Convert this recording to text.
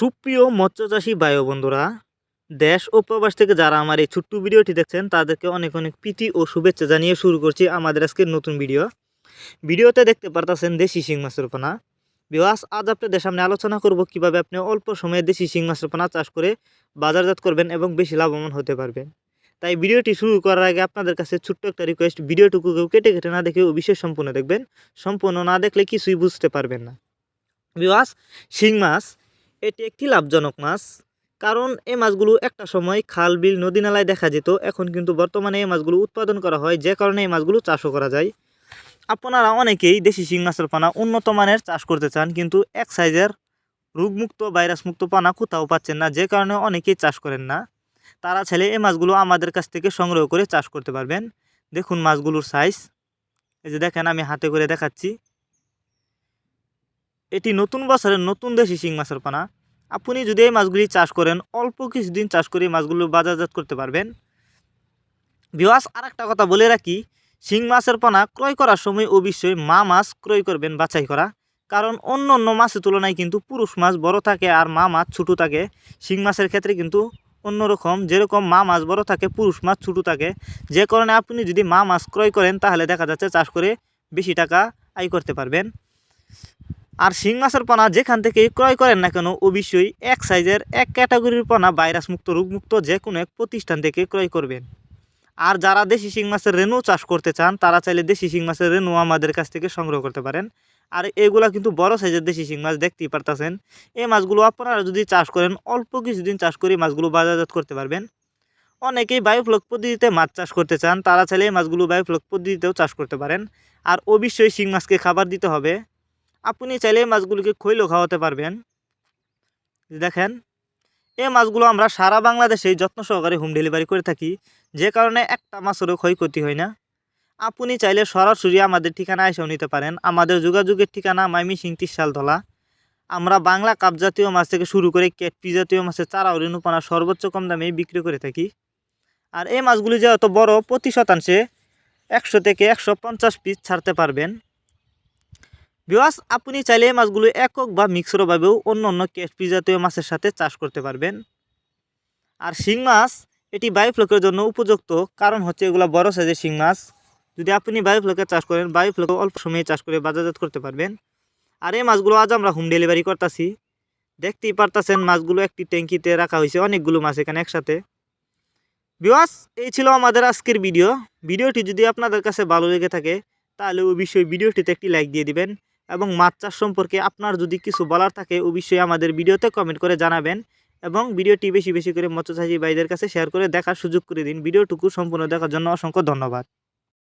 সুপ্রিয় মৎস্যচাষী ও বন্ধুরা, দেশ ও প্রবাস থেকে যারা আমার এই ছোট্ট ভিডিওটি দেখছেন, তাদেরকে অনেক অনেক প্রীতি ও শুভেচ্ছা জানিয়ে শুরু করছি আমাদের আজকের নতুন ভিডিও। ভিডিওতে দেখতে পারতেছেন দেশি শিং মাছের পোনা। বিওয়াস আজ আপনাদের সামনে আলোচনা করব কীভাবে আপনি অল্প সময়ে দেশি শিং মাছের পোনা চাষ করে বাজারজাত করবেন এবং বেশি লাভবান হতে পারবেন। তাই ভিডিওটি শুরু করার আগে আপনাদের কাছে ছোট্ট একটা রিকোয়েস্ট ভিডিওটুকু কেউ কেটে কেটে না দেখে অবশ্যই সম্পূর্ণ দেখবেন। সম্পূর্ণ না দেখলে কিছুই বুঝতে পারবেন না। বিওয়াস শিং মাছ এটি একটি লাভজনক মাছ, কারণ এই মাছগুলো একটা সময় খাল, বিল, নদী নালায় দেখা যেত। এখন কিন্তু বর্তমানে এই মাছগুলো উৎপাদন করা হয়, যে কারণে এই মাছগুলো চাষও করা যায়। আপনারা অনেকেই দেশি শিং মাছের পানা উন্নত মানের চাষ করতে চান, কিন্তু এক সাইজের রোগমুক্ত, ভাইরাসমুক্ত পানা কোথাও পাচ্ছেন না, যে কারণে অনেকেই চাষ করেন না। তারা ছেলে এই মাছগুলো আমাদের কাছ থেকে সংগ্রহ করে চাষ করতে পারবেন। দেখুন মাছগুলোর সাইজ এই যে দেখেন, আমি হাতে করে দেখাচ্ছি। এটি নতুন বছরের নতুন দেশি শিং মাছের পানা। আপনি যদি এই মাছগুলি চাষ করেন, অল্প কিছুদিন চাষ করে মাছগুলো বাজারজাত করতে পারবেন। বিওয়াস আর একটা কথা বলে রাখি, শিং মাছের পানা ক্রয় করার সময় অবশ্যই মা মাছ ক্রয় করবেন বাছাই করা। কারণ অন্য অন্য মাছের তুলনায় কিন্তু পুরুষ মাছ বড় থাকে আর মা মাছ ছোটো থাকে। শিং মাছের ক্ষেত্রে কিন্তু অন্যরকম, যেরকম মা মাছ বড় থাকে, পুরুষ মাছ ছোটো থাকে। যে কারণে আপনি যদি মা মাছ ক্রয় করেন, তাহলে দেখা যাচ্ছে চাষ করে বেশি টাকা আয় করতে পারবেন। আর শিং মাছের পোনা যেখান থেকে ক্রয় করেন না কেন অবশ্যই এক সাইজের এক ক্যাটাগরির পোনা ভাইরাস মুক্ত রোগমুক্ত যে কোনো এক প্রতিষ্ঠান থেকে ক্রয় করবেন। আর যারা দেশি শিং মাছের রেনু চাষ করতে চান, তারা চাইলে দেশি শিং মাছের রেনু আমাদের কাছ থেকে সংগ্রহ করতে পারেন। আর এগুলা কিন্তু বড় সাইজের দেশি শিং মাছ দেখতেই পারতেছেন। এই মাছগুলো আপনারা যদি চাষ করেন, অল্প কিছুদিন চাষ করে মাছগুলো বাজারজাত করতে পারবেন। অনেকেই বায়োফ্লক পদ্ধতিতে মাছ চাষ করতে চান, তারা চাইলে এই মাছগুলো বায়োফ্লক পদ্ধতিতেও চাষ করতে পারেন। আর অবশ্যই শিং মাছকে খাবার দিতে হবে। আপনি চাইলে মাছগুলোকে খৈলও খাওয়াতে পারবেন। দেখেন, এই মাছগুলো আমরা সারা বাংলাদেশে যত্ন সহকারে হোম ডেলিভারি করে থাকি। যে কারণে একটা মাছেরও ক্ষয়ক্ষতি হয় না। আপনি চাইলে সরাসরি আমাদের ঠিকানা এসেও নিতে পারেন। আমাদের যোগাযোগের ঠিকানা মাইমি সিং ধলা আমরা বাংলা কাপ জাতীয় মাছ থেকে শুরু করে ক্যাটপি জাতীয় মাছের চারা ও সর্বোচ্চ কম দামে বিক্রি করে থাকি। আর এই মাছগুলি যেহেতু বড়, প্রতি শতাংশে একশো থেকে একশো পঞ্চাশ পিস ছাড়তে পারবেন। বিওয়াস, আপনি চাইলে এই মাছগুলো একক বা মিক্সরভাবেও অন্য অন্য ক্যাটপি জাতীয় মাছের সাথে চাষ করতে পারবেন। আর শিং মাছ, এটি বায়োফ্লকের জন্য উপযুক্ত কারণ হচ্ছে এগুলো বড় সাইজের শিং মাছ। যদি আপনি বায়োফ্লকে চাষ করেন, বায়োফ্লকে অল্প সময়ে চাষ করে বাজারজাত করতে পারবেন। আর এই মাছগুলো আজ আমরা হোম ডেলিভারি করতেছি। দেখতেই পারতাছেন মাছগুলো একটি ট্যাঙ্কিতে রাখা হয়েছে অনেকগুলো মাছ এখানে একসাথে। বিওয়াস, এই ছিল আমাদের আজকের ভিডিও। ভিডিওটি যদি আপনাদের কাছে ভালো লেগে থাকে, তাহলে অবশ্যই ভিডিওটিতে একটি লাইক দিয়ে দিবেন। এবং মাছ চাষ সম্পর্কে আপনার যদি কিছু বলার থাকে, অবশ্যই আমাদের ভিডিওতে কমেন্ট করে জানাবেন এবং ভিডিওটি বেশি বেশি করে মৎস্যচাষী ভাইদের কাছে শেয়ার করে দেখার সুযোগ করে দিন। ভিডিওটুকু সম্পূর্ণ দেখার জন্য অসংখ্য ধন্যবাদ।